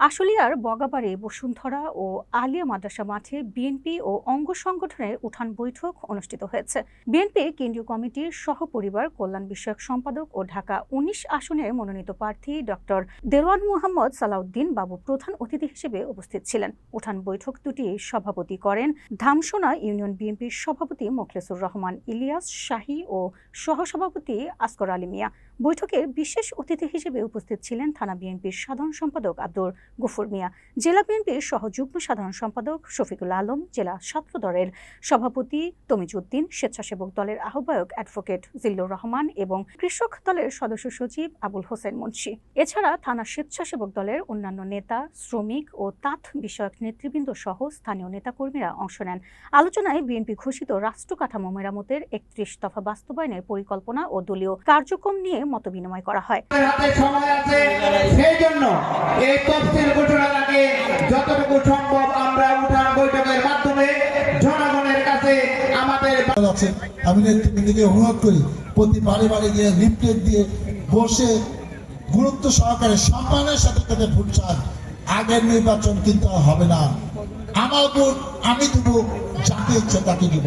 আশুলিয়ার বগাবাড়ি, বসুন্ধরা ও আলিয়া মাদ্রাসা মাঠে বিএনপি ও অঙ্গ সংগঠনের উঠান বৈঠক অনুষ্ঠিত হয়েছে। বিএনপি কেন্দ্রীয় কমিটির সহপরিবার কল্যাণ বিষয়ক সম্পাদক ও ঢাকা উনিশ আসনের মনোনীত প্রার্থী ডক্টর দেওয়ান মোহাম্মদ সালাউদ্দিন বাবু প্রধান অতিথি হিসেবে উপস্থিত ছিলেন। উঠান বৈঠক দুটি সভাপতি করেন ধামসোনা ইউনিয়ন বিএনপির সভাপতি মোখলেসুর রহমান ইলিয়াস শাহী ও সহসভাপতি আসকর আলী মিয়া। বৈঠকে বিশেষ অতিথি হিসেবে উপস্থিত ছিলেন থানা বিএনপির সাধারণ সম্পাদক আব্দুর গফুর মিয়া। জেলা বিএনপির সহযুগ্ম সাধারণ সম্পাদক শফিকুল আলম, জেলা ছাত্র দলের সভাপতি তমিজউদ্দিন, স্বেচ্ছাসেবক দলের আহ্বায়ক অ্যাডভোকেট জিল্লুর রহমান এবং কৃষক দলের সদস্য সচিব আবুল হোসেন মুন্সি। এছাড়া থানা স্বেচ্ছাসেবক দলের অন্যান্য নেতা, শ্রমিক ও তাঁত বিষয়ক নেতৃবৃন্দ সহ স্থানীয় নেতাকর্মীরা অংশ নেন। আলোচনায় বিএনপি ঘোষিত রাষ্ট্র কাঠামো মেরামতের একত্রিশ দফা বাস্তবায়নের পরিকল্পনা ও দলীয় কার্যক্রম নিয়ে মতবিনিময় করা হয়। সেই জন্য এই আছে। আমি অনুরোধ করি, প্রতি গিয়ে লিফলেট দিয়ে বসে গুরুত্ব সহকারে সম্মানের সাথে তাদের ভোট চান। আগের নির্বাচন কিন্তু হবে না। আমার ভোট, আমি দেবো যাকে ইচ্ছে তাকে দিব